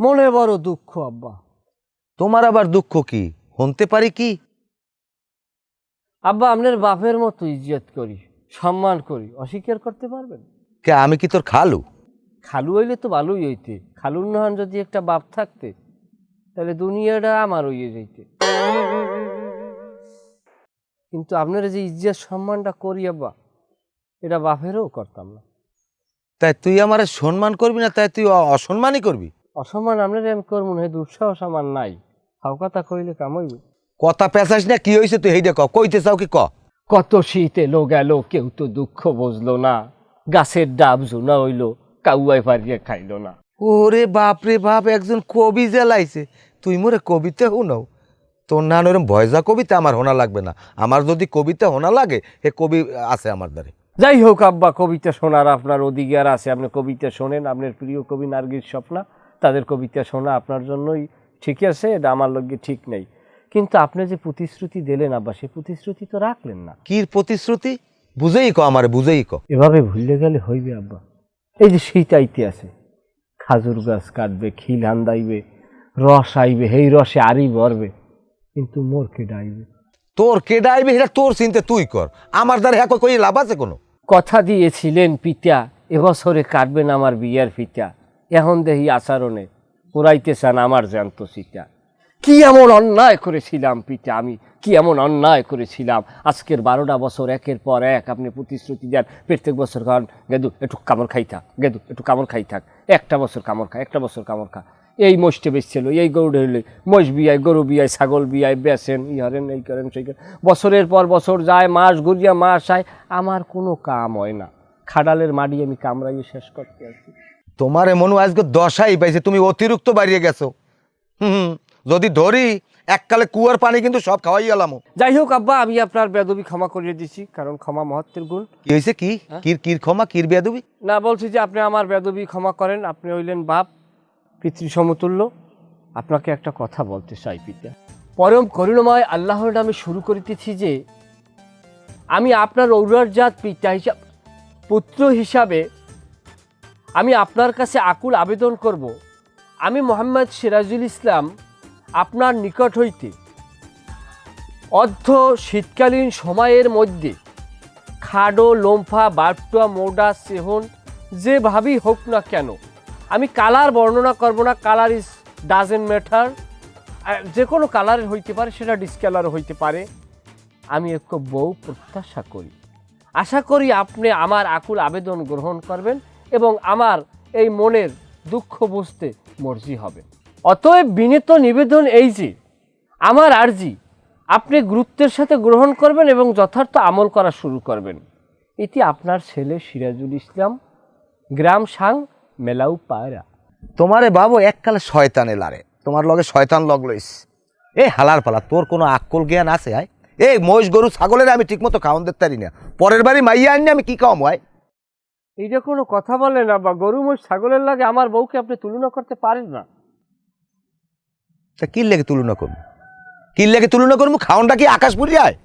মনে বড় দুঃখ আব্বা। তোমার আবার দুঃখ কি? হনতে পারি কি? আব্বা আপনার বাপের মতো ইজ্জত করি সম্মান করি অস্বীকার করতে পারবেন? কে আমি কি তোর খালু? খালু হইলে তো ভালোই হইতে। খালুর নহন যদি একটা বাপ থাকতে তাহলে দুনিয়াটা আমার হইয়ে যাইতে। কিন্তু আপনারা যে ইজ্জত সম্মানটা করি আব্বা এটা বাপেরও করতাম না। তাই তুই আমার সম্মান করবি না তাই তুই অসম্মানই করবি? অসম্মান আপনারা আমি করব না দুঃসাহস আমার নাই। হাও কথা কইলে কামইব কথা পেঁচাস না কি হয়েছে তুই? হেইডে ক কইতে চাও কি ক? কত শীত এলো গেল কেউ তো দুঃখ বুঝলো না। গাছের ডাব জোনা হইল কাউয়াই পারিয়ে খাইলো না। ওরে বাপ রে বাপ একজন কবি জেলাইছে। তুই মোরে কবিতা শুনাও। তোর না ওরম ভয়জা কবিতা আমার হোনা লাগবে না। আমার যদি কবিতা হোনা লাগে হে কবি আছে আমার দ্বারে। যাই হোক আব্বা কবিতা শোনার আপনার অধিকার আছে। আপনি কবিতা শোনেন আপনার প্রিয় কবি নার্গিস স্বপ্না। তাদের কবিতা শোনা আপনার জন্যই ঠিক আছে এটা আমার লগে ঠিক নেই। কিন্তু আপনি যে প্রতিশ্রুতি দিলেন আব্বা সে প্রতিশ্রুতি তো রাখলেন না। কির প্রতিশ্রুতি? বুঝেই ক আমার বুঝেই ক। এভাবে ভুললে গেলে হইবে আব্বা। এই যে শীত আইতে আছে খাজুর গাছ কাটবে খিল হান্দাইবে রস আইবে সেই রসে আরই ভরবে কিন্তু মোর কে ডাইবে? তোর কেডা আইবে এটা তোর চিন্তা তুই কর। আমার দ্বারা হ্যাঁ কই লাভ আছে কোনো? কথা দিয়েছিলেন পিতা এবছরে কাটবেন আমার বিয়ার ফিতা এখন দেহি আচরণে পুরাইতে চান আমার জ্যান্ত সীতা। কি এমন অন্যায় করেছিলাম পিতা আমি? কি এমন অন্যায় করেছিলাম? আজকের বারোটা বছর একের পর এক আপনি প্রতিশ্রুতি দেন, প্রত্যেক বছর কারণ গেদু, একটু কামড় খাই থাক, গেদু, একটু কামড় খাই থাক, একটা বছর কামড় খা, একটা বছর কামড় খা। এই মোষটে বেচছিল এই গরু হইলে মোষ বিয়ায়, গরু বিয়ায়, ছাগল বিয়ায় বেচেন ই হরেন, এই করেন, সেই করেন। বছরের পর বছর যায়, মাস ঘুরিয়া মাস আয়, আমার কোনো কাম হয় না। খাডালের মাটি আমি কামড়াইয়ে শেষ করতে আছি তোমার এমন আজকে দশাই পাইছে তুমি অতিরিক্ত বাড়িয়ে গেছো। হুম যদি ধরি এককালে কুয়ার পানি কিন্তু সব খাওয়াই গেলাম। যাই হোক আব্বা আমি আপনার বেদবি ক্ষমা করিয়ে দিছি কারণ ক্ষমা মহত্বের গুণ। কি হয়েছে কি? কির কির ক্ষমা কির বেয়াদবি? না বলছি যে আপনি আমার বেদবি ক্ষমা করেন আপনি হইলেন বাপ পিতৃ সমতুল্য। আপনাকে একটা কথা বলতে চাই পিতা। পরম করুণময় আল্লাহর নামে শুরু করিতেছি যে আমি আপনার ঔরজাত পিতা হিসাব পুত্র হিসাবে আমি আপনার কাছে আকুল আবেদন করব। আমি মোহাম্মদ সিরাজুল ইসলাম, আপনার নিকট হইতে। অর্ধ শীতকালীন সময়ের মধ্যে খাডো, লোমফা বারটুয়া মোডা, সেহন যেভাবেই হোক না কেন, আমি কালার বর্ণনা করব না, কালার ইজ, ডাজেন্ট ম্যাটার। যে কোনো কালারের হইতে পারে, সেটা ডিসকালার হইতে পারে। আমি একটু বউ প্রত্যাশা করি। আশা করি আপনি আমার আকুল আবেদন গ্রহণ করবেন। এবং আমার এই মনের দুঃখ বুঝতে মর্জি হবে। অতএব বিনীত নিবেদন এই যে, আমার আর্জি, আপনি গুরুত্বের সাথে গ্রহণ করবেন এবং যথার্থ আমল করা শুরু করবেন। এটি আপনার ছেলে সিরাজুল ইসলাম, গ্রাম সাং, মেলাউ পায়রা। তোমারে বাবু এককালে শয়তানে লারে, তোমার লগে শয়তান লগ লইস। এ হালার পালা, তোর কোনো আক্কল জ্ঞান আছে আয়? এই মহিষ গরু ছাগলের আমি ঠিকমতো খাওয়ান দিতে পারি না। পরের বাড়ি মাইয়া আনি আমি কি খাওয়াম হয় এইটা কোনো কথা বলে না বা গরু মোষ ছাগলের লাগে আমার বউকে আপনি তুলনা করতে পারেন না। তা কি লেগে তুলনা করব? কি লেগে তুলনা করব? খাওয়ানটা কি আকাশ পুরি আয়?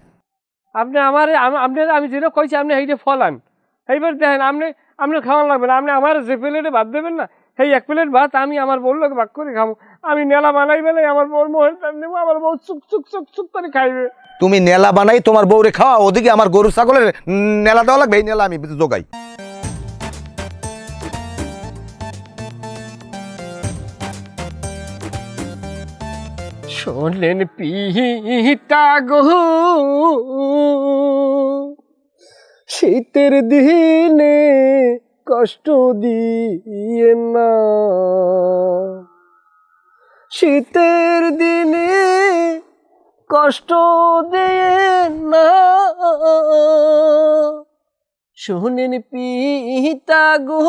আপনি আমার আপনার আমি যেটা কইছি আপনি এইটা ফলান। এইবার দেখেন আপনি আপনার খাওয়ান লাগবে না। আপনি আমার যে প্লেটে ভাত দেবেন না সেই এক প্লেট ভাত আমি আমার বউর লোক ভাগ করে খাব। আমি নেলা বানাই বেলাই আমার বউর মোহের টান দেবো আমার বউ চুক চুক চুক চুক করে খাইবে। তুমি নেলা বানাই তোমার বউরে খাওয়া ওদিকে আমার গরু ছাগলের নেলা দেওয়া লাগবে এই নেলা আমি জোগাই শোনেন পিতা গো। শীতের দিনে কষ্ট দিয়ে না। শীতের দিনে কষ্ট দিয়ে না। শোনেন পিতা গো।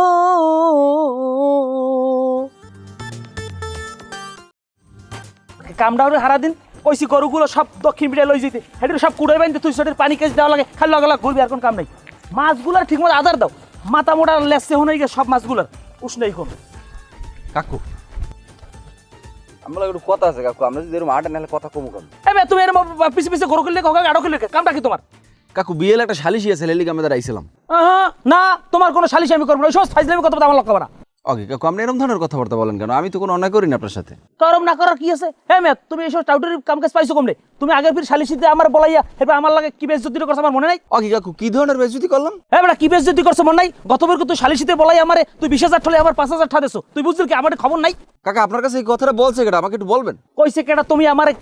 কামডাউরে হারা দিন কইছি গরুগুলো সব দক্ষিণ পিঠে লই যেতে হেঁটে সব কুড়ে বাইন্দে তুই সেটার পানি কেস দেওয়া লাগে খালি লগা লাগ ঘুরবি আর কোন কাম নাই। মাছগুলার ঠিক মতো আদার দাও। মাথা মোটা লেসে হনে গিয়ে সব মাছগুলার উষ্ণই কোন। কাকু। আমরা একটু কথা আছে কাকু আমরা যদি এরকম আটা নাহলে কথা কমু কম এবে তুমি এরম পিছে পিছে গরু কিনলে কাউকে আড়ো কিনলে কামটা কি তোমার? কাকু বিয়েল একটা শালিশি আছে লেলিক আমি তার আইছিলাম আহা, না তোমার কোনো সালিশ আমি করব না। ওই সমস্ত ফাইজলামি কথা বলতে আমার লক্ষ্য না ওকে কাকু আপনি এরকম ধরনের কথাবার্তা বলেন কেন? আমি তো কোনো অন্যায় করিনি আপনার সাথে। না করার কি আছে? হ্যাঁ তুমি টাউটারি কাম কাজ পাইছো কমলে তুমি আগের ফির আমার বলাইয়া আমার লাগে কি যদি করছ আমার মনে নাই? ওকে কাকু কি ধরনের বেজুতি করলাম? হ্যাঁ বেটা কি করছ মনে নাই? গতবার বলাই আমারে তুই বিশ হাজার ঠলে আমার পাঁচ হাজার ঠা দেছো। তুই বুঝলি কি আমার খবর নাই? কাকা আপনার কাছে এই কথাটা বলছে কেটা আমাকে একটু বলবেন? কইছে কেটা তুমি আমারে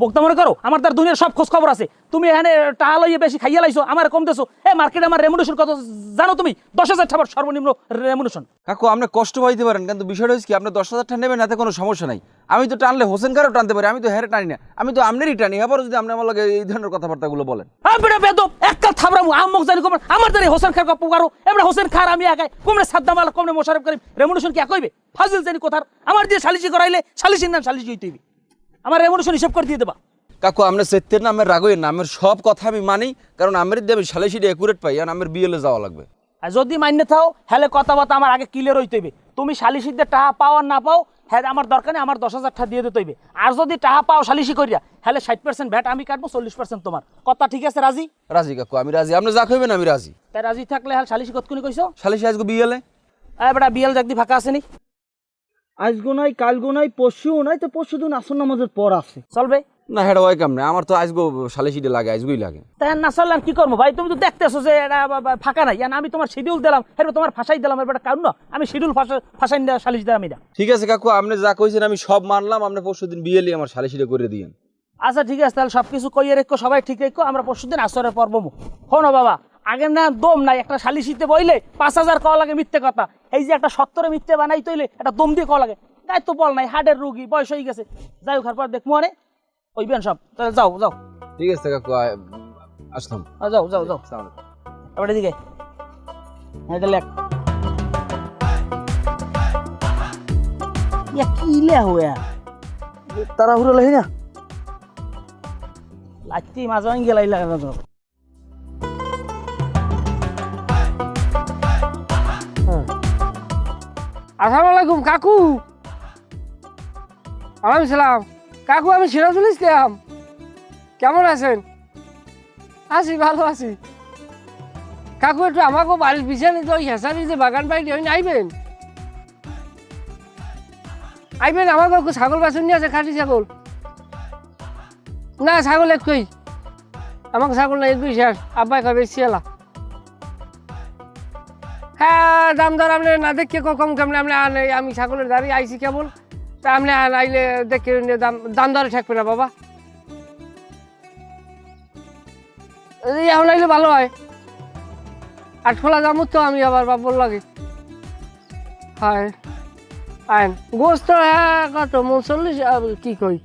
বক্তা মনে করো? আমার তার দুনিয়ার সব খোঁজ খবর আছে। তুমি এখানে টাকা লইয়ে বেশি খাইয়া লাইছো আমার কম দেছো। এ মার্কেটে আমার রেমুনেশন কত? জানো তুমি? দশ হাজার টাকার সর্বনিম্ন রেমুনেশন কাকু আপনি কষ্ট পাইতে পারেন কিন্তু বিষয়টা হচ্ছে কি আপনি দশ হাজার টাকা নেবেন এতে কোনো সমস্যা নাই। আমি তো টানলে হোসেন কারও টানতে পারি আমি তো হেরে টানি না। আমি তো আপনারই টানি এবার যদি আপনি আমার লগে এই ধরনের কথাবার্তাগুলো বলেন। বেটা বেদব একটা থাবরাম আমক জানি আমার জানি হোসেন খার গপ্প কারও এবার হোসেন খার আমি একাই কমরে সাদ্দাম আলা কমরে মোশারফ করিম কি একইবে ফাজিল জানি কোথার আমার দিয়ে সালিশি করাইলে সালিশি আমার হিসাব করে দিয়ে দেবা। কাকু আপনার সত্যের নামের রাগের নামের সব কথা আমি মানি কারণ আমের দিয়ে আমি সালেসিটা একুরেট পাই আর আমের বিয়েলে যাওয়া লাগবে। যদি মান্য থাও হ্যালে কথাবার্তা আমার আগে ক্লিয়ার হইতে হইবে। তুমি সালিশিতে টাকা পাও আর না পাও হ্যাঁ আমার দরকার নেই আমার দশ হাজার টাকা দিয়ে দিতে হইবে। আর যদি টাকা পাও সালিশি করিয়া হ্যালে ষাট পার্সেন্ট ভ্যাট আমি কাটবো চল্লিশ পার্সেন্ট তোমার। কথা ঠিক আছে রাজি? রাজি কাকু আমি রাজি। আপনি যা খাইবেন আমি রাজি। তাই রাজি থাকলে হ্যাঁ সালিশি কতক্ষণি কইছো? সালিসি আজকে বিয়েলে এই বেটা বিয়াল জাগদি ফাঁকা আছে নি? আজগো নাই কালগো নাই পরশু নাই তো পরশু দিন আসর নামাজের পর আছে। চলবে না হেডা ওই কাম না আমার তো আজগো সালিসিটা লাগে আজগুই লাগে। তাই না চললে কি করব ভাই? তুমি তো দেখতেছো যে এটা ফাঁকা নাই। আমি তোমার শিডিউল দিলাম তোমার ফাঁসাই দিলাম কারণ না? আমি শিডিউল ফাঁসাই সালিশ দিলাম এটা ঠিক আছে কাকু আপনি যা কইছেন আমি সব মানলাম আপনি পরশু দিন বিয়েলে আমার করে দিয়েন। আচ্ছা ঠিক আছে তাহলে সব কিছু কইয়ে রেখো সবাই ঠিক রেখো আমরা পরশু দিন আসরের পর বমু বাবা আগে না দম নাই একটা সালিশিতে বইলে পাঁচ হাজার কওয়া লাগে মিথ্যে কথা। এই যে একটা সত্তরে মিথ্যে বানাই তৈলে একটা দম দিয়ে কওয়া লাগে। গায়ে তো বল নাই হার্টের রুগী বয়স হয়ে গেছে। যাই হোক পর দেখব আরে ওইবেন সব তাহলে যাও যাও। ঠিক আছে কাকু আসলাম। যাও যাও যাও। এবার এদিকে। এটা লেখ। ইয়া কি লে হয়ে তাড়াহুড়ো লাগে না? লাগতেই মাঝে মাঝে গেলাই লাগে না। আসসালামু আলাইকুম কাকু। ওয়ালাইকুম সালাম। কাকু, আমি সিরাজুল ইসলাম। কেমন আছেন? আছি, ভালো আছি। কাকু, একটু আমাকেও বাড়ির পিছনে তো ওই হেসারি যে বাগান বাড়ি ওই আইবেন? আইবেন, আমাকে একটু ছাগল বাছুন নিয়ে আছে খাসি ছাগল। না, ছাগল একই আমাকে ছাগল না একই শেষ। আব্বাই কবে শিয়ালা। হ্যাঁ দাম দর আপনি না দেখে কম কেমন আপনি আমি ছাগলের দাঁড়িয়ে আইছি কেবল। আপনি আন আইলে দেখে দাম দাম দরে ঠেকবে না বাবা। এখন আইলে ভালো হয়। আটখোলা দামও তো আমি আবার বাবর লাগে। হয়। আইন গোস্ত হ্যাঁ কত? মনচল্লিশ কি কই?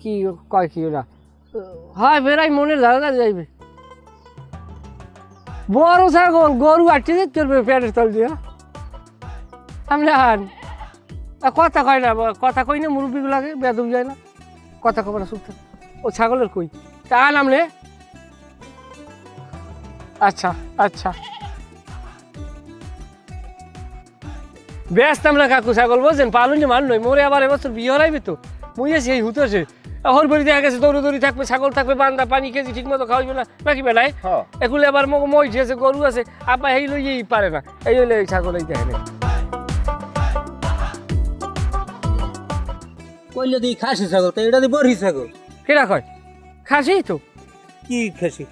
কি কয় কি ওরা? হয় বেড়াই মনের ধারা যাইবে। বড় ছাগল গরু যেতে চলবে পেটের তল দিয়া। আপনি হান আ, কথা কয় না কথা কই না মুরব্বীগুলাকে বেদম যায় না। কথা কবে না শুনতে ও ছাগলের কই? তা আন আমলে আচ্ছা আচ্ছা। ব্যস্ত আমরা কাকু ছাগল বলছেন পালুনি মান নয় মোরে আবার এবছর বিয়ে হরাইবে তো। মুই আছি এই হুতেছে হর বড়ি দেখা গেছে দৌড়ি দৌড়ি থাকবে ছাগল থাকবে বান্দা পানি খেয়েছি ঠিক মতো খাওয়াইবে না নাকি বেলায়? হ্যাঁ। এগুলো আবার মই আছে গরু আছে। আপা এই লইয়েই পারে না। এই হইলে এই ছাগল এই দেখে কইলে দি খাসি ছাগল তো এটা দি বড়ি ছাগল। কেরা কয়? খাসি তো? কি খাসি?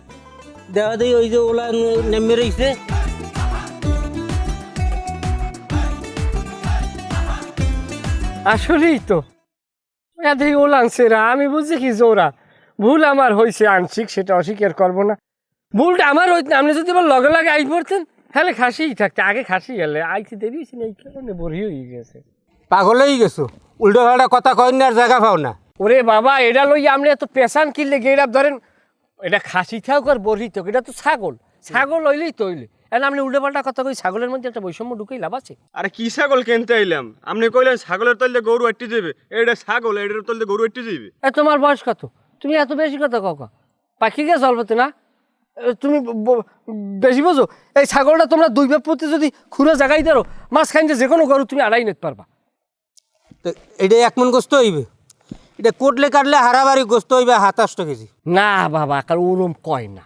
দেখা দেই ওই যে ওলা নেমে রইছে। আসলেই তো। এদের ওলাংছে রা আমি বুঝছি কি জোরা। ভুল আমার হয়েছে আংশিক সেটা অস্বীকার করব না। ভুলটা আমার হইতে আপনি যদি আবার লগে লগে আই পড়তেন তাহলে খাসিই থাকতে। আগে খাসি গেলে আইতে দেরি হয়েছে না এই কারণে বড়ি হয়ে গেছে। পাগল হয়ে গেছো? উল্টো পাল্টা কথা কয় না আর জায়গা পাও না। ওরে বাবা এটা লই আপনি এত পেশান কিনলে গেরাপ ধরেন এটা খাসি থাক আর বড়ি থাক এটা তো ছাগল। ছাগল হইলেই তো হইলে। এখন আপনি উল্টো পাল্টা কথা কই ছাগলের মধ্যে একটা বৈষম্য ঢুকেই লাভ আছে। আরে কি ছাগল কিনতে আইলাম? আপনি কইলেন ছাগলের তলতে গরু আটটি যাবে এটা ছাগল এটার তলতে গরু আটটি যাবে এ তোমার বয়স কত? তুমি এত বেশি কথা কাকা পাখি গে চলবে না? তুমি বেশি বোঝো? এই ছাগলটা তোমরা দুই বাপ প্রতি যদি খুঁড়ে জাগাই মাছ খাইতে যে কোনো গরু তুমি আড়াই নিতে পারবা। তো এটা এক মন গোস্ত হইবে? এটা কোটলে কাটলে হারাবারি গোস্ত হইবে সাতাশটা কেজি। না বাবা কার ওরম কয় না।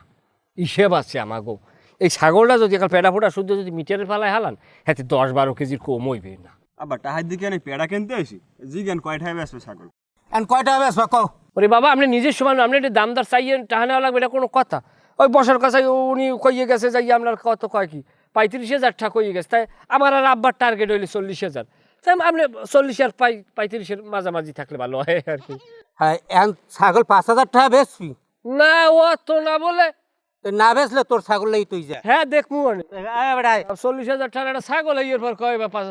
হিসেব আছে আমাগো। এই ছাগলটা যদি একাল পেড়া ফোটা শুদ্ধ যদি মিটারের পালায় হালান হাতে দশ বারো কেজির কম হইবে না। আবার টাহার দিকে আমি পেড়া কিনতে আসি জিজ্ঞান কয়টায় বেসবে ছাগল? এখন কয়টা হবে আসবা? কও। ওরে বাবা আপনি নিজের সময় আপনি একটা দামদার চাইয়ে টাহা নেওয়া লাগবে এটা কোনো কথা। ওই বসার কাছে উনি কইয়ে গেছে যাই আপনার কত কয় কি? পঁয়ত্রিশ হাজার টাকা কইয়ে গেছে। তাই আমার আর আব্বার টার্গেট হইলে চল্লিশ হাজার। আপনি চল্লিশ আর পাই পঁয়ত্রিশের মাঝামাঝি থাকলে ভালো হয় আর কি। হ্যাঁ ছাগল পাঁচ হাজার টাকা বেচবি? না ও তো না বলে। না বেচলে তোর ছাগল লাগি তুই যা। হ্যাঁ দেখব মানে চল্লিশ হাজার টাকা একটা ছাগল এই এরপর কয় বা পাঁচ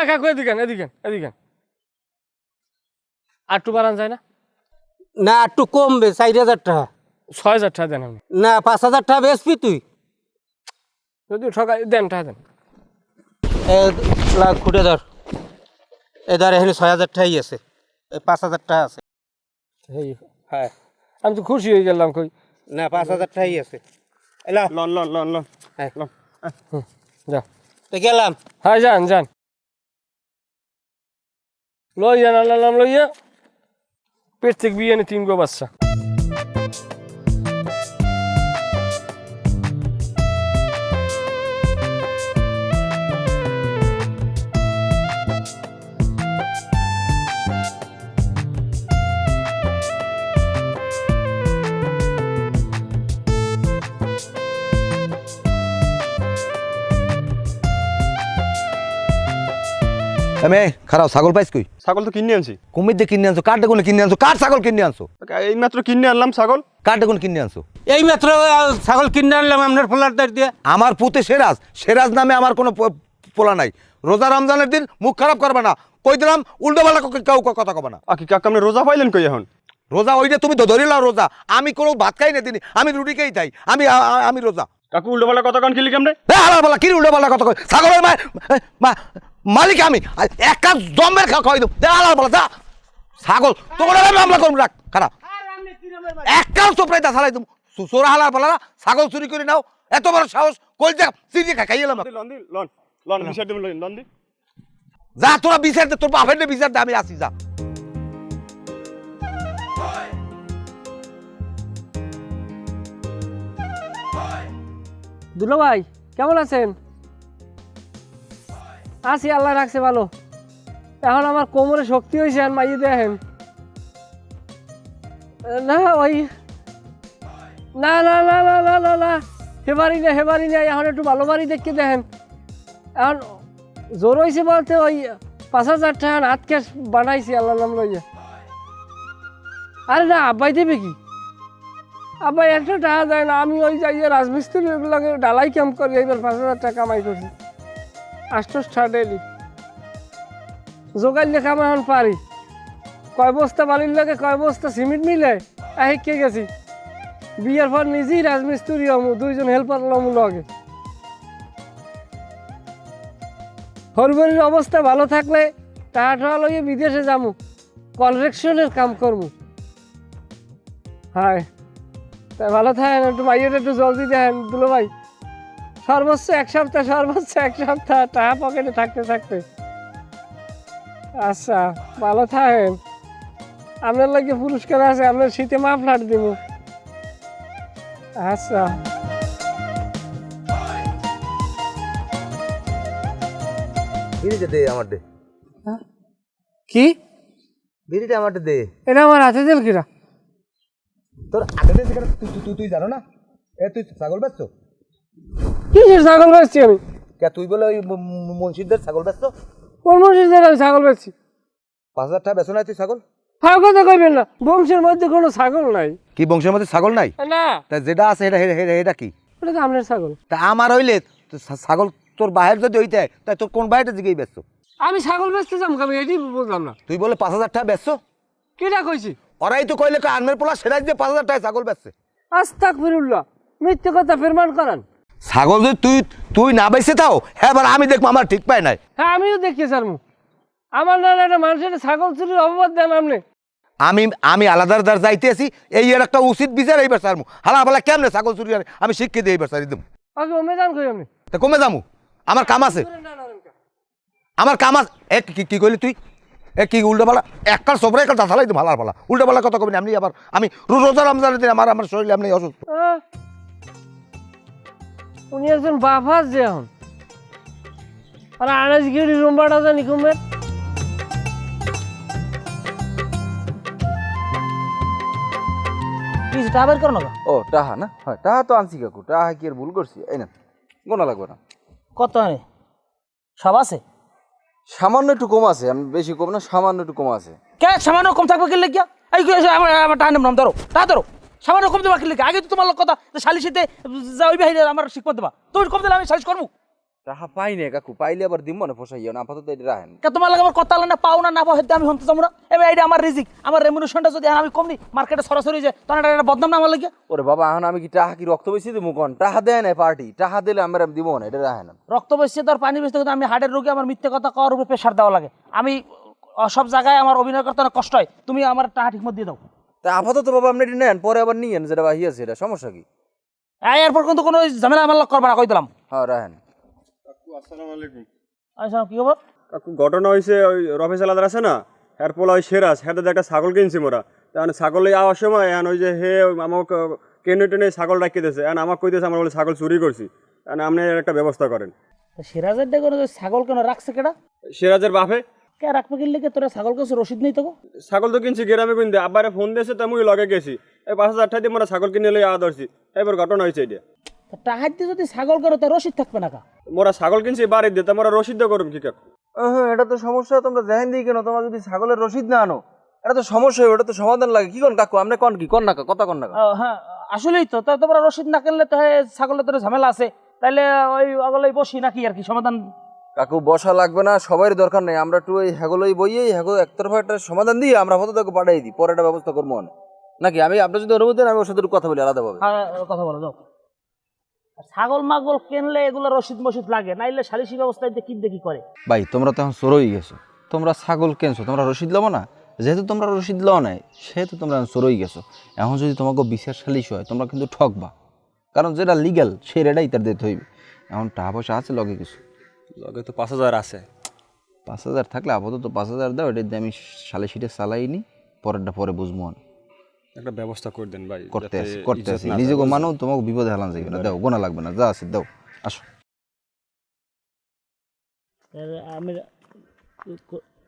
এক এক এদিকেন এদিকেন এদিকেন। আর একটু বাড়ান যায় না? না একটু কমবে চার হাজার টাকা। ছয় হাজার টাকা দেন আপনি। না পাঁচ হাজার টাকা বেচবি তুই? যদি ঠকাই দেন টাকা দেন। খুঁটে ধর। এ ধর এখানে ছয় হাজার টাকাই আছে। এই পাঁচ হাজার টাকা আছে। হ্যাঁ। আমি তো খুশি হয়ে গেলাম কই। না পাঁচ হাজার টাকাই আছে। এলা লন লন লন লন। হ্যাঁ। লন। যা। তো গেলাম। হ্যাঁ যান যান। লই যান আল্লাহ লইয়া। পেট থেকে বিয়ে নে তিন গো বাচ্চা। আমি খারাপ ছাগল পাইছ কই? ছাগল তো কিনে আনছি। কুমির দিয়ে কিনে আনছো কার ডেগুন কিনে আনছো কার ছাগল কিনে আনছো? এই মাত্র কিনে আনলাম ছাগল। কার ডেগুন কিনে আনছো? এই মাত্র ছাগল কিনে আনলাম আপনার ফোলার দাঁড় দিয়ে। আমার পুতে সেরাজ সেরাজ নামে আমার কোনো পোলা নাই। রোজা রমজানের দিন মুখ খারাপ করবে না। কই দিলাম উল্টো বেলা কেউ ক- কথা কবে না। আকি কাকা আপনি রোজা পাইলেন কই এখন? রোজা ওইটা তুমি তো ধরিলাও রোজা। আমি কোনো ভাত খাই না দিনই আমি রুটি খাই আমি আ- আ- আমি রোজা। কাকু উল্টো পাল্টা কথা কন খেলি কেমনে? এ হালার বলা কি উল্টো পাল্টা কথা কই ছাগলের মা মা- মালিক আমি। আর এক কাজ দমের খা খাই দেব। দে হালার বলা যা ছাগল তোমার আমি মামলা করব রাখ খারাপ এক কাজ তো প্রায় সালাই তুমি সোরা হালার বলা ছাগল চুরি করে নাও। এত বড় সাহস কই যা চিনি খা খাইয়ে এলাম। দি দি। যা তোরা বিচার দে তোর বাপের বিচার দে আমি আসি যা। দুলো ভাই কেমন আছেন? আছি আল্লাহ রাখছে ভালো। এখন আমার কোমরে শক্তি হয়েছে, আর মাইয়ে দেখেন। না, ওই না না না না না না না হেবারি না হেবারি না, এখন একটু ভালো বাড়ি দেখতে দেখেন। এখন জোর হয়েছে বলতে ওই পাঁচ হাজার টাকা হাত ক্যাশ বানাইছি আল্লাহ নাম লইয়া। আরে না, আব্বাই দেবে কি? আব্বাই একটা টাকা দেয় না, আমি ওই যাই রাজমিস্ত্রি ওগুলোকে ডালাই কাম করি এইবার পাঁচ হাজার টাকা কামাই করছি। আষ্টস ছাড়েলি জোগাড় লেখা আমি এখন পারি কয় বস্তা বালির লাগে কয় বস্তা সিমেন্ট মিলে কে গেছি। বিয়ের পর নিজেই রাজমিস্ত্রি হমু দুইজন হেল্পার লমু লগে। হরবরির অবস্থা ভালো থাকলে টাকা লইয়ে বিদেশে যামু কনভেকশনের কাম করমু হায় তাই ভালো থাকেন একটু মাইয়েটা একটু জলদি দেন দুলো ভাই সর্বোচ্চ এক সপ্তাহ সর্বোচ্চ এক সপ্তাহ টাকা পকেটে থাকতে থাকতে। আচ্ছা ভালো থাকেন। আপনার লাগে পুরস্কার আছে আপনার শীতে মাফলার দিব। আচ্ছা। বিড়িটা দে আমার দে। কি? বিড়িটা আমার দে। এটা আমার হাতে দিল কিরা? তোর তুই তুই তুই জানো না? এ তুই ছাগল বেচছ? কিসের ছাগল বেচছি আমি? কে তুই বলে ওই মুন্সিদের ছাগল বেচছ কোন মসজিদের আমি ছাগল বেচছি? পাঁচ হাজার টাকা বেচো না তুই ছাগল? হাও কথা কইবেন না বংশের মধ্যে কোনো ছাগল নাই। কি বংশের মধ্যে ছাগল নাই? না। তা যেটা আছে এটা এটা- কি? ওটা তো আপনার ছাগল। তা আমার হইলে ছাগল তোর বাহের যদি হইতে হয়, তাই তোর কোন বাহেরটা জিগেই বেচছো আমি ছাগল বেচতে যাম আমি এটি বুঝলাম না। তুই বলে পাঁচ হাজার টাকা বেচছো? কিটা কইছি? ওরাই তো কইলে আনমের পোলা সেটাই দিয়ে পাঁচ হাজার টাকা ছাগল বেচছে। আস্তাক ফিরুল্লাহ মিথ্যে কথা ফেরমান করান। ছাগল যদি তুই তুই না বেচে তাও হ্যাঁ এবার আমি দেখব আমার ঠিক পায় নাই। হ্যাঁ আমিও দেখি স্যার আমার না একটা মানুষের ছাগল চুরির অপবাদ দেন আপনি। আমি আমি আলাদা আলাদা যাইতে আছি এই এর একটা উচিত বিচার এইবার স্যার হালা পালা কেমনে ছাগল চুরি? আমি শিক্ষিত এইবার স্যার একদম। ওমে যান কই আপনি? তা কমে যামু। আমার কাম আছে। আমার কাম আছে এ কি কি কইলি তুই? এ কি উল্টো পালা এককাল সবরে এককাল দাঁড়ালাই তো ভালার পালা। উল্টো পালা কথা কবি আপনি আবার আমি রোজা রমজানের দিন আমার আমার শরীরে আপনি অসুস্থ। উনি একজন বাফাস যে এখন। আর আনাজগিরি রুম্বাটা জানি কুমের কিছু টাকা বের করো না ও টাহা না? হয় টাহা তো আনছি কাকু টাহা কি আর ভুল করছি? এই না গোনা লাগবে না। কত আনে? সব আছে? সামান্য একটু কম আছে আমি বেশি কম না সামান্য একটু কম আছে। কে সামান্য কম থাকবে কিনলে গিয়া এই কি? আমার আমার টাকা নাম ধরো টাকা ধরো। সামান্য কম দেবা কিনলে আগে তো তোমার লোক কথা সালিশিতে যা ওই বাহিরে আমার শিখ দেবা। তুমি কম দিলে আমি সালিশ করব টাহা পাই না কাকু পাইলে আবার দিব না ফসাইয়া না আপাতত এটা রাখেন। কে তোমার লাগে আমার কথা না পাও না না পাও আমি হতে যাব না। এবার এইটা আমার রিজিক আমার রেমুনেশনটা যদি আমি কম দিই মার্কেটে সরাসরি যায় তখন এটা বদনাম না আমার লাগে? ওরে বাবা এখন আমি কি টাহা কি রক্ত বেশি দিব কোন? টাহা দেয় না পার্টি টাহা দিলে আমার আমি দিব না এটা রাখেন। রক্ত বসছে তো আর পানি বসতে কিন্তু আমি হার্টের রোগী আমার মিথ্যে কথা কওয়ার উপরে প্রেশার দেওয়া লাগে। আমি সব জায়গায় আমার অভিনয় করতে অনেক কষ্ট হয়। তুমি আমার টাকা ঠিক মতো দিয়ে দাও। তা আপাতত বাবা আপনি এটা নেন পরে আবার নিয়েন যেটা বাহি আছে এটা সমস্যা কি? এই এরপর কিন্তু কোনো ঝামেলা আমার করবা না কই দিলাম। হ্যাঁ রাখেন। কাকু আসসালামু আলাইকুম। আচ্ছা কি খবর? কাকু ঘটনা হয়েছে ওই রফেস আলাদার আছে না? এর পোলা ওই সেরাজ হ্যাঁ একটা ছাগল কিনছি মোরা। তখন ছাগলে আওয়ার সময় এখন ওই যে হে আমাকে কেনে টেনে ছাগল রাখিয়ে দিয়েছে। এখন আমাকে কইতেছে আমার বলে ছাগল চুরি করছি। এখন আপনি একটা ব্যবস্থা করেন। তো সিরাজের ডেকে ছাগল কেন রাখছে কেডা? সিরাজের বাপে? কে রাখবে কিনলে কে? তোরা ছাগল কাছে রসিদ নেই তো গো? ছাগল তো কিনছি গ্রামে কিনতে। আবার ফোন দিয়েছে তো মুই লগে গেছি। এই পাঁচ হাজার টাকা দিয়ে মোরা ছাগল কিনে লই ধরছি। এবার ঘটনা হয়েছে এটা তা দিয়ে যদি ছাগল করো তা রসিদ থাকবে না কা? মোরা ছাগল কিনছি বাড়ি দিয়ে তা মোরা রসিদ করুম কি কাকু? হ্যাঁ এটা তো সমস্যা তোমরা দেখেন দিই কেন? তোমার যদি ছাগলের রসিদ না আনো এটা তো সমস্যা হবে এটা তো সমাধান লাগে। কি কোন কাকু? আপনি কোন কি? কোন না কথা কোন না কা? হ্যাঁ আসলেই তো। তা তোমরা রসিদ না কিনলে তো হ্যাঁ, ছাগলের তোর ঝামেলা আছে। তাইলে ওই অগলেই বসি নাকি আর কি? সমাধান কাকু বসা লাগবে না সবাই দরকার নেই। আমরা একটু ওই হ্যাগলই বইয়েই হ্যাগো একতরফা একটা সমাধান দিয়ে আমরা হয়তো তাকে পাঠাই দিই পরে একটা ব্যবস্থা করব না নাকি? আমি আপনার যদি অনুমতি দেন আমি ওর সাথে একটু কথা বলি আলাদাভাবে। হ্যাঁ কথা বলো যাও। ছাগল মাগল কিনলে এগুলো রসিদ মসিদ লাগে? নাইলে সালিসি ব্যবস্থা দিয়ে কি দেখি করে? ভাই তোমরা তো এখন সরই গেছো। তোমরা ছাগল কেনছো? তোমরা রসিদ লবো না? যেহেতু তোমরা রসিদ লও নাই সেহেতু তোমরা এখন সরই গেছো। এখন যদি তোমাকে বিচার সালিশ হয় তোমরা কিন্তু ঠকবা। কারণ যেটা লিগ্যাল সে রেটাই তার দিতে হইবে এখন টাকা পয়সা আছে লগে কিছু। লগে তো পাঁচ হাজার আছে। পাঁচ হাজার থাকলে আপাতত পাঁচ হাজার দাও এটা দিয়ে আমি সালে সিটে চালাই নি পরেরটা পরে বুঝব না একটা ব্যবস্থা করে দেন ভাই করতে আসি করতে আসি নিজেকে মানো তোমাকে বিপদে হেলান যাবে না। দাও গোনা লাগবে না যা আছে দাও আসো। আমি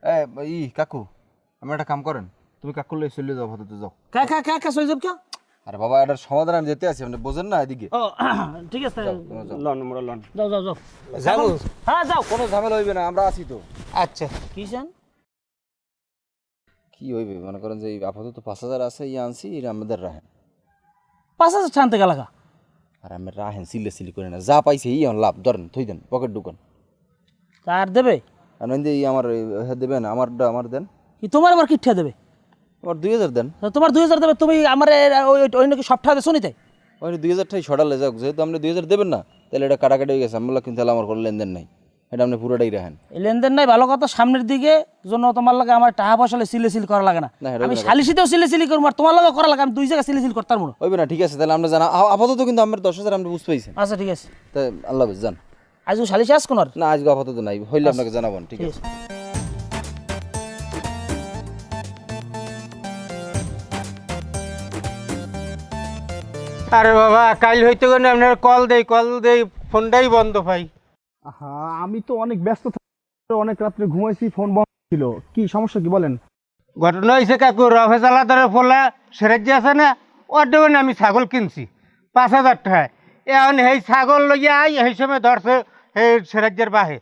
এ কাকু আমি একটা কাম করেন। তুমি কাকু লই চলে যাও আপাতত যাও। কা কা কা কা সইজব কা? আরে বাবা এটার সমাধান আমি যেতে আছি আপনি বোঝেন না এদিকে। ও ঠিক আছে। লন মোরা লন। যাও যাও যাও। যাব? হ্যাঁ যাও। কোনো ঝামেলা হইবে না আমরা আছি তো। আচ্ছা। কি চান? কি হইবে? মনে করেন যে আপাতত পাঁচ হাজার আছে ই আনছি এটা আমাদের রাহেন। পাঁচ হাজার টানতে গেল কা আর আমি রাহেন সিলে সিলি করে না যা পাইছে ই আমার লাভ ধরেন থই দেন পকেট ঢুকান। তার দেবে? আর নইলে আমার হ্যাঁ দেবেন আমারটা আমার দেন। কি তোমার আবার কিঠা দেবে? আমার দুই হাজার দেন। তোমার দুই হাজার দেবে তুমি আমার সবটা নিতে ওই দুই সরালে যাক যেহেতু আপনি দুই হাজার দেবেন না তাহলে এটা কাটাকাটি হয়ে গেছে। কিন্তু আমার কোনো লেনদেন নাই। এটা আপনি পুরোটাই রাখেন। লেনদেন নাই ভালো কথা সামনের দিকে জন্য তোমার লাগে আমার টাকা পয়সা সিলে সিল করা লাগে না। না, এটা আমি হবে না। সালিসিতেও সিলে সিলি করব আর তোমার লাগে করা লাগে আমি দুই জায়গায় সিলে সিল করতাম না। হইবে না ঠিক আছে তাহলে আমরা জানা আপাতত কিন্তু আমার দশ হাজার বুঝতে আচ্ছা ঠিক আছে। আল্লাহ হাফেজ যান। আজ সালিসে আস কোন না আজকে আপাতত নাই হইলে আপনাকে জানাবেন ঠিক আছে। আরে বাবা কাল হইতে গেলে আপনার কল দেই কল দেই ফোনটাই বন্ধ ভাই। হ্যাঁ আমি তো অনেক ব্যস্ত থাকি অনেক রাত্রে ঘুমাইছি ফোন বন্ধ ছিল। কি সমস্যা কি বলেন? ঘটনা হয়েছে কাকু রফেজ আলাদারের ফোলা সেরাজ্য আছে না ওর দেবেন আমি ছাগল কিনছি পাঁচ হাজার টাকায়। এখন সেই ছাগল লইয়া আই সেই সময় ধরছে সেই সেরাজ্যের বাহে।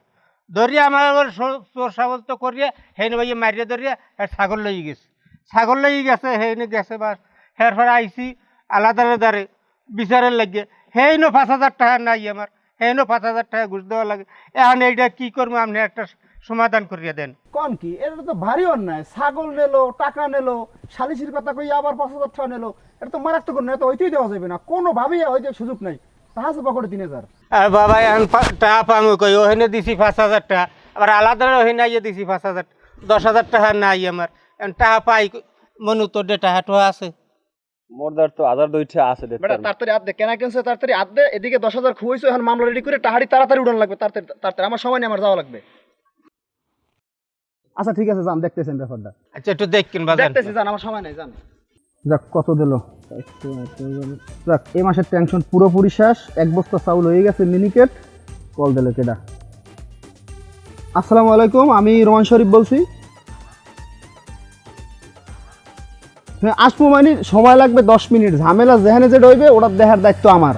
ধরিয়া আমার চোর সাবস্ত করিয়া সেই ভাইয়ে মারিয়া ধরিয়া আর ছাগল লই গেছে। ছাগল লই গেছে সেইনে গেছে বাস। হের ফের আইসি আলাদারে দারে বিচারের লাগে। সেই নো পাঁচ হাজার টাকা নাই আমার। সেই নো পাঁচ হাজার টাকা ঘুষ দেওয়া লাগে। এখন এইটা কি করব? আপনি একটা সমাধান করিয়া দেন। কোন কি? এটা তো ভারী অন্যায়। ছাগল নেলো টাকা নেলো সালিসির কথা কই আবার পাঁচ হাজার টাকা নেলো। এটা তো মারাত্মক অন্যায়। তো হইতেই দেওয়া যাবে না। কোনোভাবেই হইতে সুযোগ নাই। তাহা পকেটে তিন হাজার। আর বাবা এখন টাকা পামু কই? ওখানে দিছি পাঁচ হাজার টাকা। আবার আলাদা ওখানে আইয়ে দিছি পাঁচ হাজার। দশ হাজার টাকা নাই আমার। এখন টাকা পাই মনু তোর টাকা টোয়া আছে। মোরদার তো দুইটা আছে বেটা তাড়াতাড়ি আদ দে কেনা কেনছে তাড়াতাড়ি আদ দে এদিকে দশ হাজার খুঁজছো এখন মামলা রেডি করে টাহাড়ি তাড়াতাড়ি উড়ান লাগবে তাড়াতাড়ি তাড়াতাড়ি আমার সময় নেই আমার যাওয়া লাগবে। আচ্ছা ঠিক আছে যান দেখতেছেন ব্যাপারটা। আচ্ছা একটু বাজার। দেখতেছি যান আমার সময় নেই যান। যাক কত দিল? যাক এই মাসের টেনশন পুরোপুরি শেষ এক বস্তা চাউল হয়ে গেছে মিনিকেট কল দিলে কেডা? আসসালামু আলাইকুম আমি রোমান শরীফ বলছি। আসব মানে সময় লাগবে দশ মিনিট। ঝামেলা যেখানে যে রইবে ওটার দেখার দায়িত্ব আমার।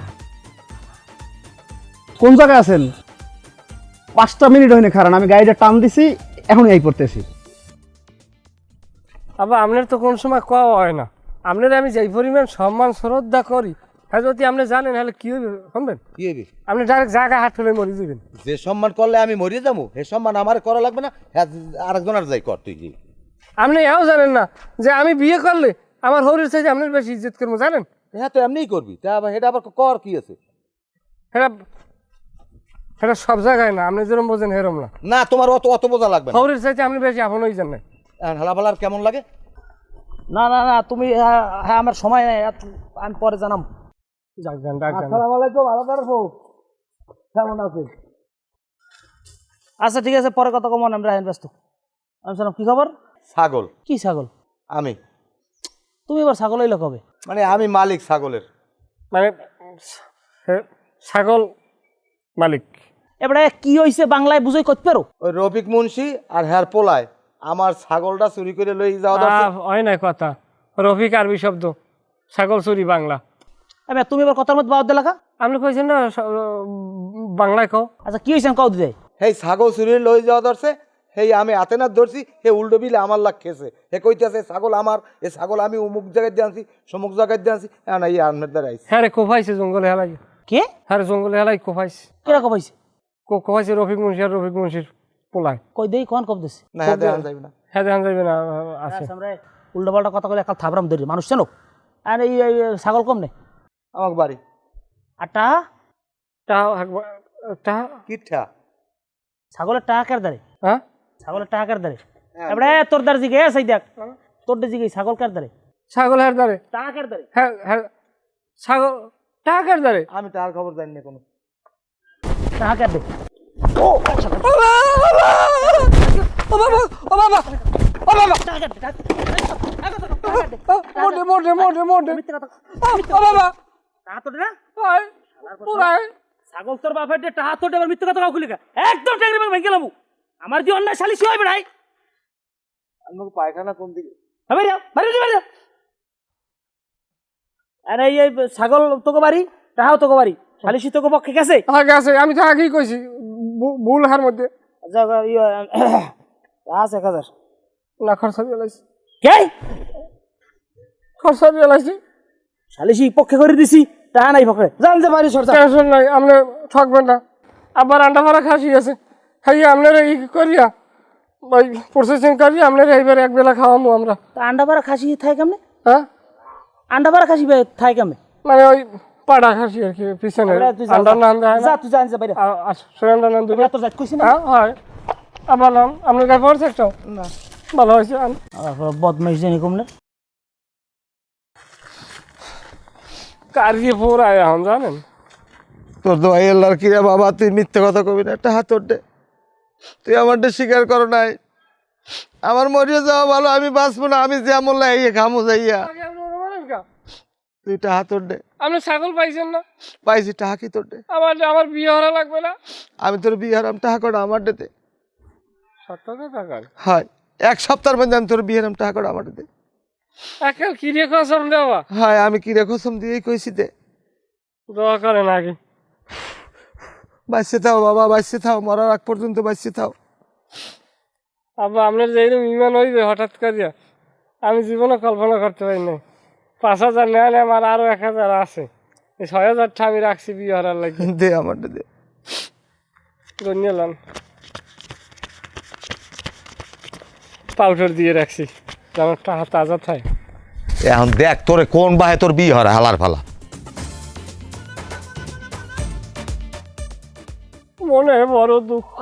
কোন জায়গায় আছেন? পাঁচটা মিনিট হয়নি খারান আমি গাড়িটা টান দিছি এখনই এই করতেছি আবার আপনার তো কোন সময় কওয়া হয় না। আপনার আমি যেই পরিমাণ সম্মান শ্রদ্ধা করি হ্যাঁ যদি আপনি জানেন তাহলে কি হবে শুনবেন? কি হবি আপনি ডাইরেক্ট জায়গা হাত ফেলে মরে যাবেন। যে সম্মান করলে আমি মরিয়ে যাব হে সম্মান আমার করা লাগবে না হ্যাঁ আরেকজনের যাই কর তুই। আপনি এও জানেন না যে আমি বিয়ে করলে আমার হরির চাইতে আপনার বেশি ইজ্জত করব জানেন? হ্যাঁ তো এমনিই করবি। তা আবার এটা আবার কর কি আছে? সেটা সেটা সব জায়গায় না আপনি যেরকম বোঝেন সেরম না। না তোমার অত অত বোঝা লাগবে না। হরির চাইতে আপনি বেশি আপন হয়ে যান না এখন কেমন লাগে? না না না তুমি হ্যাঁ হ্যাঁ আমার সময় নেই আর আমি পরে জানাম। ডাক যান আলাইকুম ভালো থাকো কেমন আছেন আচ্ছা ঠিক আছে পরে কথা কমন আমরা আইন ব্যস্ত। আমি জানাম কি খবর? ছাগল। কি ছাগল? আমি। তুমি এবার ছাগল হইলে কবে? মানে আমি মালিক ছাগলের। মানে ছাগল মালিক। এবারে কি হইছে বাংলায় বুঝাই কত পারো? ওই রফিক মুন্সি আর হ্যার পোলায়। আমার ছাগলটা চুরি করে লই যাওয়া দরকার। হয় না কথা। রফিক আরবি শব্দ। ছাগল চুরি বাংলা। এবার তুমি এবার কথার মত বাদ দিলাকা আপনি কইছেন না বাংলায় কও। আচ্ছা কি হয়েছে কাউ দিতে? সেই ছাগল চুরি লই যাওয়া ধরছে সেই আমি হাতে না ধরছি হে উল্টো বিলে আমার লাগ খেয়েছে। হে কইতেছে ছাগল আমার এ ছাগল আমি অমুক জায়গায় দিয়ে আনছি সমুক জায়গায় দিয়ে আনছি। হ্যাঁ না এই আন্নার দ্বারা আইছি। হ্যাঁ রে কোফাইছে জঙ্গলে হেলাই। কে? হ্যাঁ জঙ্গলে হেলাই কোফাইছে কেরা কবাইছে কো- কোফাইছে রফিক মুন্সি আর রফিক মুন্সির পোলায়। কই দেই কোন কব দিছে? না হ্যাঁ দেখান যাবে না। হ্যাঁ দেখান যাবে না আছে। আমরা উল্টো পাল্টা কথা কলে একাল থাবরাম ধরি। মানুষ জানো? আর এই ছাগল কম নেই আমার বাড়ি। আটা টা? একবার- টাহা কিঠা? ছাগলের টাকা কার দাঁড়ে হ্যাঁ? ছাগলের টাকা কার দাঁড়ে এবারে তোর দাঁড় জিগে সাই দেখ। তোর জিগে ছাগল কার দাঁড়ে ছাগল হ্যাঁ দাঁড়ে টাকা কার দাঁড়ে হ্যাঁ হ্যাঁ। ছাগল টাহা কার দাঁড়ে আমি তার খবর জানি না কোনো। টাকা কার দে? মোটে মোটে মোটে মোটে ও বাবা টাকা তোর না? পুরাই। ছাগল তোর বাপের যে টাকা তোর এবার মিথ্যে কথা কাউ খুলিকা। একদম ট্যাংরি ভেঙে গেলাম আমার দিয়ে অন্যায় শালিশি হয় বেড়াই আমাকে পায়খানা কোন দিকে? যাও আরে এই ছাগল তোকে বাড়ি টাহাও তোকে বাড়ি শালিশি তোকে পক্ষে গেছে? আগে আছে আমি তো আগেই কইছি ভুল হার মধ্যে। আচ্ছা ইয়ে আছে এক হাজার। না খরচা দিয়ে লাইছি। কে? খরচা দিয়ে লাইছি। শালিশি পক্ষে করে দিছি টাকা নাই পক্ষে। জান যে বাড়ি সরকার নাই আপনি ঠকবেন না। আবার আন্ডা ফারা খাসি আছে খাই আপনার এই করিয়া ওই প্রসেসিং করিয়া আপনার এইবার এক বেলা খাওয়ামো আমরা। তা আন্ডা পাড়া খাসি থাই কেমনে? হ্যাঁ? আন্ডা পাড়া খাসি থাই কেমনে? মানে ওই পাড়া খাসি আর কি পিছনে। তুই যা, আন্ডা যা। দেয় যা তুই জান যে বাইরে। সুরেন্দ্র নাম দেবে তোর যাই কইছি না। হ্যাঁ হয়। আবার নাম আপনার কাছে পড়ছে একটা? না। ভালো হয়েছে বদমাইশ জানি কমনে। কারিয়ে পোড়ায় এখন জানেন? তোর দোয়াই আল্লাহর কিরা বাবা তুই মিথ্যে কথা কবি না। একটা হাত দে। তুই আমারটা স্বীকার করো নাই। আমার মরিয়ে যাওয়া ভালো আমি বাঁচবো না আমি যেমন লাইয়ে খামো যাইয়া। কা? তুই হাত দে। আপনি ছাগল পাইছেন না? পাইছি টাহা কি তোর দে। আমার আমার বিয়ে হরা লাগবে না? আমি তোর বিয়ে হারাম টাহা কটা আমার ডেতে সত্তর টাকার হয় এক সপ্তাহের মধ্যে আমি তোর বিয়ে হারাম টাহা কটা আমার ডেতে একাল কিরে কসম দেওয়া? হয় আমি কি রেখো সম দিয়েই কইছি দে। দোয়া করেন আগে। বাঁচতে থাও বাবা বাঁচতে থাও মরার আগ পর্যন্ত বাঁচতে থাও। আবার আপনার যেরকম ইমান হইবে হঠাৎ করিয়া আমি জীবনে কল্পনা করতে পারি নাই। পাঁচ হাজার নেয় আমার আরও এক হাজার আছে। এই ছয় হাজারটা আমি রাখছি বিয়ে হরার লাগে। দে আমার দে। ধন্যলাম পাউডার দিয়ে রাখছি যেন টাকা তাজা থাকে এখন দেখ তোরে কোন বাহে তোর বিয়ে হরা হালার ফালা। মনে বড় দুঃখ।